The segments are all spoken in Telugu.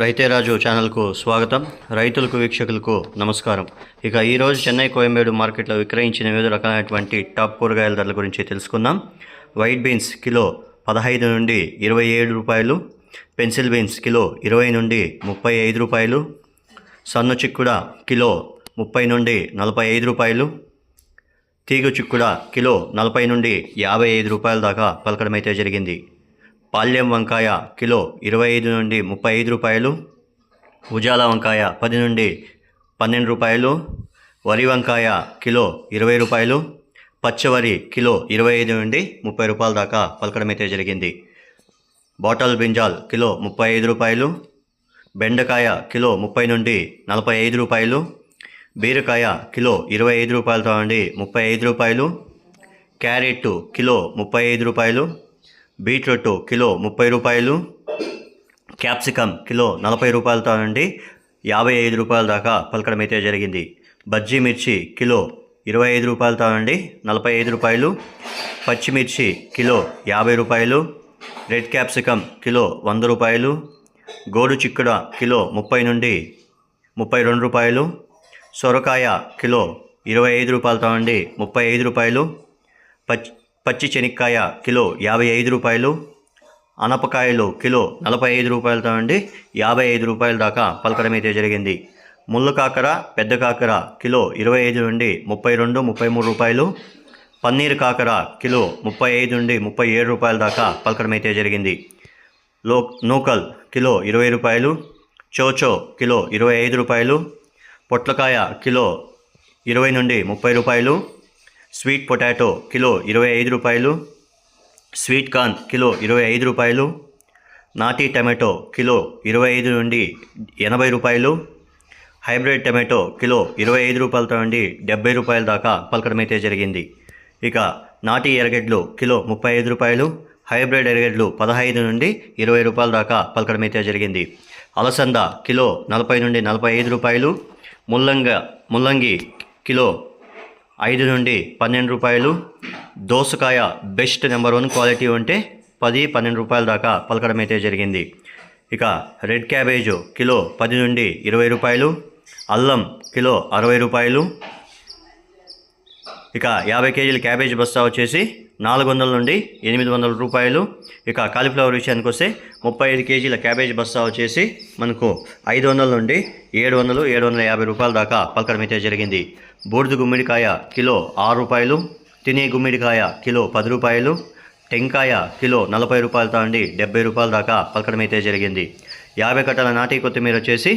రైతేరాజు ఛానల్కు స్వాగతం. రైతులకు వీక్షకులకు నమస్కారం. ఇక ఈరోజు చెన్నై కోయంబేడు మార్కెట్లో విక్రయించిన వివిధ రకాలైనటువంటి టాప్ కూరగాయల ధరల గురించి తెలుసుకుందాం. వైట్ బీన్స్ కిలో పదహైదు నుండి ఇరవై ఏడు రూపాయలు పెన్సిల్ బీన్స్ కిలో ఇరవై నుండి ముప్పై ఐదు రూపాయలు సన్ను చిక్కుడ కిలో ముప్పై నుండి నలభై ఐదు రూపాయలు తీగ చిక్కుడ కిలో నలభై నుండి యాభై ఐదు రూపాయల దాకా పలకడమైతే జరిగింది. పాల్యం వంకాయ కిలో ఇరవై ఐదు నుండి ముప్పై ఐదు రూపాయలు ఉజాల వంకాయ పది నుండి పన్నెండు రూపాయలు వరి వంకాయ కిలో ఇరవై రూపాయలు పచ్చవరి కిలో ఇరవై ఐదు నుండి ముప్పై రూపాయల దాకా పలకడమైతే జరిగింది. బాటల్ బింజాల్ కిలో ముప్పై ఐదు రూపాయలు బెండకాయ కిలో ముప్పై నుండి నలభై ఐదు రూపాయలు బీరకాయ కిలో ఇరవై ఐదు రూపాయలతో నుండి ముప్పై ఐదు రూపాయలు క్యారెట్ కిలో ముప్పై ఐదు రూపాయలు బీట్రూట్ కిలో ముప్పై రూపాయలు క్యాప్సికమ్ కిలో నలభై రూపాయలతో నుండి యాభై ఐదు రూపాయల దాకా పలకడం అయితే జరిగింది. బజ్జీ మిర్చి కిలో ఇరవై ఐదు రూపాయలతో నుండి నలభై ఐదు రూపాయలు. పచ్చిమిర్చి కిలో యాభై రూపాయలు. రెడ్ క్యాప్సికమ్ కిలో వంద రూపాయలు. గోడు చిక్కుడ కిలో ముప్పై నుండి ముప్పై రెండు రూపాయలు. సొరకాయ కిలో ఇరవై ఐదు రూపాయలతో నుండి ముప్పై ఐదు రూపాయలు. పచ్చి పచ్చి శనక్కాయ కిలో యాభై ఐదు రూపాయలు అనపకాయలు కిలో నలభై ఐదు రూపాయలతో నుండి యాభై ఐదు రూపాయల దాకా పలకడం అయితే జరిగింది. ముళ్ళు కాకర పెద్ద కాకర కిలో ఇరవై ఐదు నుండి ముప్పై రెండు ముప్పై మూడు రూపాయలు పన్నీర్ కాకర కిలో ముప్పై ఐదు నుండి ముప్పై ఏడు రూపాయల దాకా పలకడం అయితే జరిగింది. లో నూకల్ కిలో ఇరవై రూపాయలు చోచో కిలో ఇరవై ఐదు రూపాయలు పొట్లకాయ కిలో ఇరవై నుండి ముప్పై రూపాయలు స్వీట్ పొటాటో కిలో ఇరవై ఐదు రూపాయలు స్వీట్ కార్న్ కిలో ఇరవై ఐదు రూపాయలు నాటి టమాటో కిలో ఇరవై ఐదు నుండి ఎనభై రూపాయలు హైబ్రిడ్ టమాటో కిలో ఇరవై ఐదు రూపాయలతో నుండి డెబ్బై రూపాయల దాకా పలకడం అయితే జరిగింది. ఇక నాటి ఎరగడ్లు కిలో ముప్పై ఐదు రూపాయలు హైబ్రిడ్ ఎరగడ్లు పదహైదు నుండి ఇరవై రూపాయల దాకా పలకడం అయితే జరిగింది. అలసంద కిలో నలభై నుండి నలభై ఐదు రూపాయలు ముల్లంగ ముల్లంగి కిలో ఐదు నుండి పన్నెండు రూపాయలు. దోసకాయ బెస్ట్ నెంబర్ వన్ క్వాలిటీ ఉంటే పది పన్నెండు రూపాయల దాకా పలకడం అయితే జరిగింది. ఇక రెడ్ క్యాబేజు కిలో పది నుండి ఇరవై రూపాయలు. అల్లం కిలో అరవై రూపాయలు. ఇక యాభై కేజీల క్యాబేజ్ బస్తా వచ్చేసి నాలుగు వందల నుండి ఎనిమిది వందల రూపాయలు. ఇక కాలీఫ్లవర్ విషయానికి వస్తే ముప్పై ఐదు కేజీల క్యాబేజ్ బస్తా వచ్చేసి మనకు ఐదు వందల నుండి ఏడు వందలు ఏడు వందల యాభై రూపాయల దాకా పలకడం అయితే జరిగింది. బూడిద గుమ్మిడికాయ కిలో ఆరు రూపాయలు తినే గుమ్మిడికాయ కిలో పది రూపాయలు టెంకాయ కిలో నలభై రూపాయలతో నుండి డెబ్బై రూపాయల దాకా పలకడం అయితే జరిగింది. యాభై కట్టల నాటి కొత్తిమీర వచ్చేసి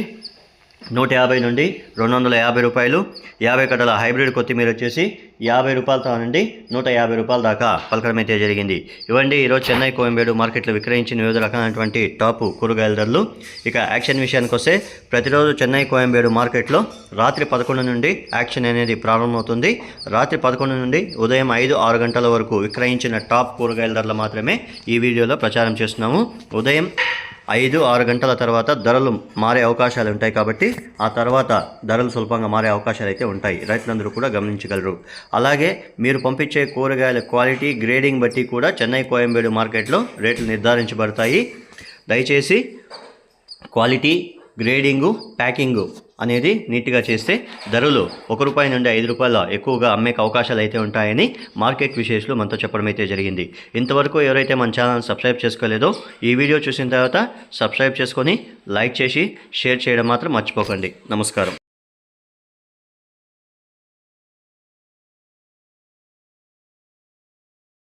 నూట యాభై నుండి రెండు వందల యాభై రూపాయలు. యాభై కట్టల హైబ్రిడ్ కొత్తిమీర వచ్చేసి యాభై రూపాయలతో నుండి నూట యాభై రూపాయల దాకా పలకడం అయితే జరిగింది. ఇవ్వండి ఈరోజు చెన్నై కోయంబేడు మార్కెట్లో విక్రయించిన వివిధ రకాలైనటువంటి టాప్ కూరగాయల ధరలు. ఇక యాక్షన్ విషయానికి వస్తే ప్రతిరోజు చెన్నై కోయంబేడు మార్కెట్లో రాత్రి పదకొండు నుండి యాక్షన్ అనేది ప్రారంభమవుతుంది. రాత్రి పదకొండు నుండి ఉదయం ఐదు ఆరు గంటల వరకు విక్రయించిన టాప్ కూరగాయల ధరలు మాత్రమే ఈ వీడియోలో ప్రచారం చేస్తున్నాము. ఉదయం ఐదు ఆరు గంటల తర్వాత ధరలు మారే అవకాశాలు ఉంటాయి కాబట్టి ఆ తర్వాత ధరలు సులభంగా మారే అవకాశాలు అయితే ఉంటాయి. రైతులందరూ కూడా గమనించగలరు. అలాగే మీరు పంపించే కూరగాయల క్వాలిటీ గ్రేడింగ్ బట్టి కూడా చెన్నై కోయంబేడు మార్కెట్లో రేట్లు నిర్ధారించబడతాయి. దయచేసి క్వాలిటీ గ్రేడింగు ప్యాకింగు అనేది నీట్గా చేస్తే ధరలు ఒక రూపాయి నుండి ఐదు రూపాయల ఎక్కువగా అమ్మే అవకాశాలు అయితే ఉంటాయని మార్కెట్ విశేషాలు మనతో చెప్పడం అయితే జరిగింది. ఇంతవరకు ఎవరైతే మన ఛానల్ సబ్స్క్రైబ్ చేసుకోలేదో ఈ వీడియో చూసిన తర్వాత సబ్స్క్రైబ్ చేసుకొని లైక్ చేసి షేర్ చేయడం మాత్రం మర్చిపోకండి. నమస్కారం.